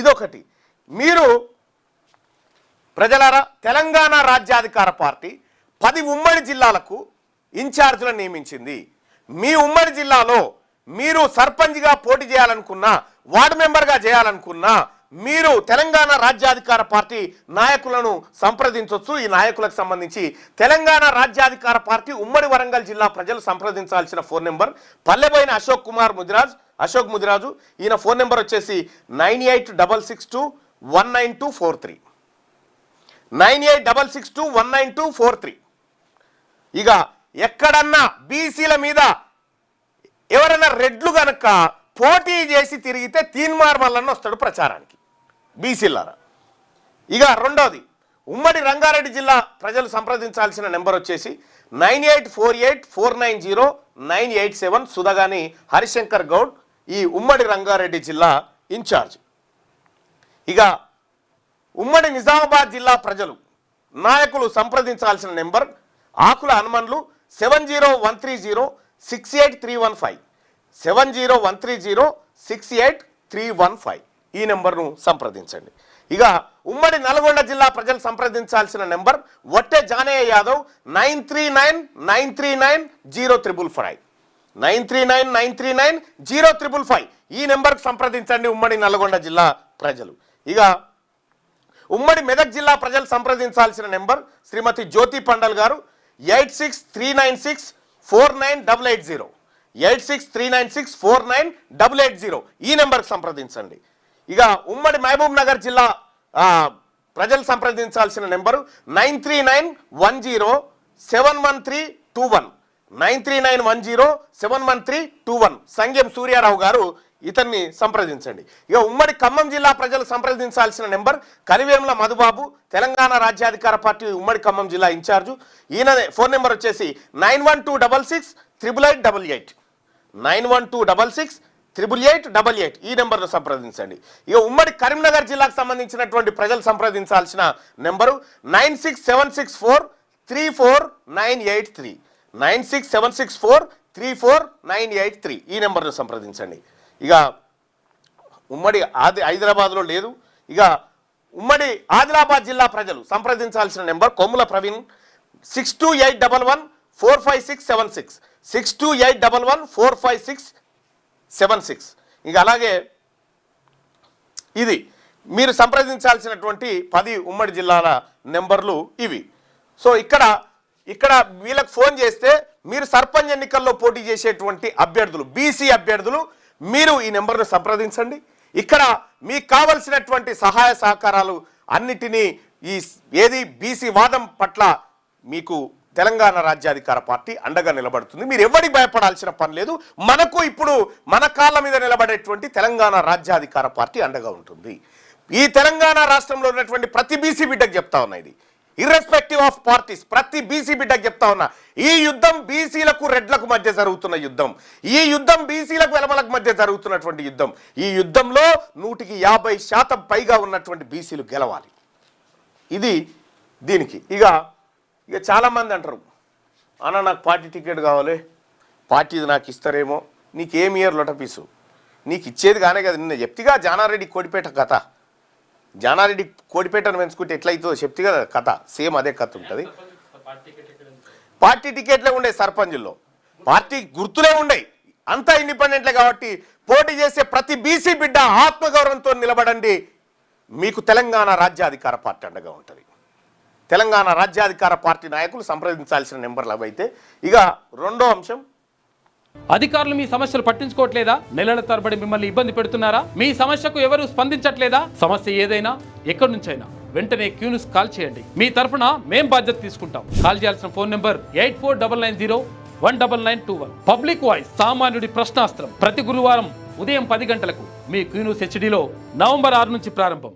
ఇదొకటి. మీరు ప్రజలారా తెలంగాణ రాజ్యాధికార పార్టీ పది ఉమ్మడి జిల్లాలకు ఇన్ఛార్జీలను నియమించింది. మీ ఉమ్మడి జిల్లాలో మీరు సర్పంచ్గా పోటీ చేయాలనుకున్నా వార్డు మెంబర్గా చేయాలనుకున్నా మీరు తెలంగాణ రాజ్యాధికార పార్టీ నాయకులను సంప్రదించవచ్చు ఈ నాయకులకు సంబంధించి తెలంగాణ రాజ్యాధికార పార్టీ ఉమ్మడి వరంగల్ జిల్లా ప్రజలు సంప్రదించాల్సిన ఫోన్ నెంబర్ పల్లెబోయిన అశోక్ కుమార్ ముదిరాజ్ అశోక్ ముదిరాజు ఈయన ఫోన్ నెంబర్ వచ్చేసి nine eight double six two one nine two four three. Nine eight double six two one nine two four three. ఇక ఎక్కడన్నా బీసీల మీద ఎవరైనా రెడ్లు కనుక పోటీ చేసి తిరిగితే తీన్మార్ మల్లన్న వస్తాడు ప్రచారానికి. బీసీలారా ఇక రెండోది ఉమ్మడి రంగారెడ్డి జిల్లా ప్రజలు సంప్రదించాల్సిన నెంబర్ వచ్చేసి nine eight four eight four nine zero nine eight seven Sudhagani Harishankar Goud ఈ ఉమ్మడి రంగారెడ్డి జిల్లా ఇన్ఛార్జ్. ఇక ఉమ్మడి నిజామాబాద్ జిల్లా ప్రజలు నాయకులు సంప్రదించాల్సిన number Akula Hanumanlu seven zero one three zero six eight three one five. Seven zero one three zero six eight three one five. ఈ నెంబర్ను సంప్రదించండి. ఇక ఉమ్మడి నల్గొండ జిల్లా ప్రజలు సంప్రదించాల్సిన number Vatte Janaiah Yadav nine three nine nine three nine zero triple five. Nine three nine nine three nine zero triple five. ఈ నెంబర్కి సంప్రదించండి ఉమ్మడి నల్గొండ జిల్లా ప్రజలు. ఇక ఉమ్మడి మెదక్ జిల్లా ప్రజలు సంప్రదించాల్సిన number Srimati Jyothi Pandal garu eight six three nine six four nine double eight zero. Eight six three nine six four nine double eight zero. ఈ నెంబర్కి సంప్రదించండి. ఇక ఉమ్మడి మహబూబ్ నగర్ జిల్లా ప్రజలు సంప్రదించాల్సిన number nine three nine one zero seven one three two one. Nine three nine one zero seven one three two one. Sangem Suryarao garu ఇతన్ని సంప్రదించండి. ఇక ఉమ్మడి ఖమ్మం జిల్లా ప్రజలు సంప్రదించాల్సిన నెంబర్ కరివేముల మధుబాబు తెలంగాణ రాజ్యాధికార పార్టీ ఉమ్మడి ఖమ్మం జిల్లా ఇన్ఛార్జు. ఈయన ఫోన్ నెంబర్ వచ్చేసి nine one two double six triple eight double eight. Nine one two double six triple eight double eight. ఈ నెంబర్ను సంప్రదించండి. ఇక ఉమ్మడి కరీంనగర్ జిల్లాకు సంబంధించినటువంటి ప్రజలు సంప్రదించాల్సిన number nine six seven six four three four nine eight three. Nine six seven six four three four nine eight three. ఈ నెంబర్ను సంప్రదించండి. ఇక ఉమ్మడి ఆది హైదరాబాద్లో లేదు. ఇక ఉమ్మడి ఆదిలాబాద్ జిల్లా ప్రజలు సంప్రదించాల్సిన number Kommula Praveen six two eight double one four five six seven six. Six two eight double one four five six seven six. ఇక అలాగే ఇది మీరు సంప్రదించాల్సినటువంటి పది ఉమ్మడి జిల్లాల నెంబర్లు ఇవి. సో ఇక్కడ ఇక్కడ వీళ్ళకి ఫోన్ చేస్తే మీరు సర్పంచ్ ఎన్నికల్లో పోటీ చేసేటువంటి అభ్యర్థులు బీసీ అభ్యర్థులు మీరు ఈ నెంబర్ను సంప్రదించండి. ఇక్కడ మీకు కావలసినటువంటి సహాయ సహకారాలు అన్నిటినీ ఈ ఏది బీసీ వాదం పట్ల మీకు తెలంగాణ రాజ్యాధికార పార్టీ అండగా నిలబడుతుంది. మీరు ఎవరికి భయపడాల్సిన పని లేదు. మనకు ఇప్పుడు మన కాళ్ళ మీద నిలబడేటువంటి తెలంగాణ రాజ్యాధికార పార్టీ అండగా ఉంటుంది. ఈ తెలంగాణ రాష్ట్రంలో ఉన్నటువంటి ప్రతి బీసీ బిడ్డకు చెప్తా ఉన్నాయి ఇది. ఇర్రెస్పెక్టివ్ ఆఫ్ పార్టీస్ ప్రతి బీసీ బిడ్డకు చెప్తా ఉన్నా ఈ యుద్ధం బీసీలకు రెడ్లకు మధ్య జరుగుతున్న యుద్ధం. ఈ యుద్ధం బీసీలకు వెలమలకు మధ్య జరుగుతున్నటువంటి యుద్ధం. ఈ యుద్ధంలో నూటికి యాభై శాతం పైగా ఉన్నటువంటి బీసీలు గెలవాలి. ఇది దీనికి. ఇక ఇక చాలామంది అంటారు అన్న నాకు పార్టీ టికెట్ కావాలి. పార్టీది నాకు ఇస్తారేమో. నీకేం ఇయర్ లొటపీసు? నీకు ఇచ్చేది కానే కదా. నిన్న చెప్తిగా జానారెడ్డి కోడిపేట కథ. జానారెడ్డి కోడిపేటను పెంచుకుంటే ఎట్లయితుందో చెప్తే కదా కథ. సేమ్ అదే కథ ఉంటుంది. పార్టీ టికెట్లే ఉండే సర్పంచుల్లో. పార్టీ గుర్తులే ఉండేవి అంతా ఇండిపెండెంట్లే కాబట్టి పోటీ చేసే ప్రతి బీసీ బిడ్డ ఆత్మగౌరవంతో నిలబడండి. మీకు తెలంగాణ రాజ్యాధికార పార్టీ అండగా ఉంటుంది. తెలంగాణ రాజ్యాధికార పార్టీ నాయకులు సంప్రదించాల్సిన నెంబర్లు అవైతే ఇక రెండో అంశం అధికారులు మీ సమస్యలు పట్టించుకోవట్లేదా? నెలల తరబడి మిమ్మల్ని ఇబ్బంది పెడుతున్నారా? మీ సమస్యకు ఎవరు స్పందించట్లేదా? సమస్య ఏదైనా ఎక్కడి నుంచైనా వెంటనే క్యూనిస్ కాల్ చేయండి. మీ తరఫున మేం బాధ్యత తీసుకుంటాం. కాల్ చేయాల్సిన phone number eight four double nine zero one double nine two one. Public voice సామాన్యుడి ప్రశ్నాస్త్రం. ప్రతి గురువారం ఉదయం పది గంటలకు మీ క్యూనిస్ హెచ్డిలో నవంబర్ ఆరు నుంచి ప్రారంభం.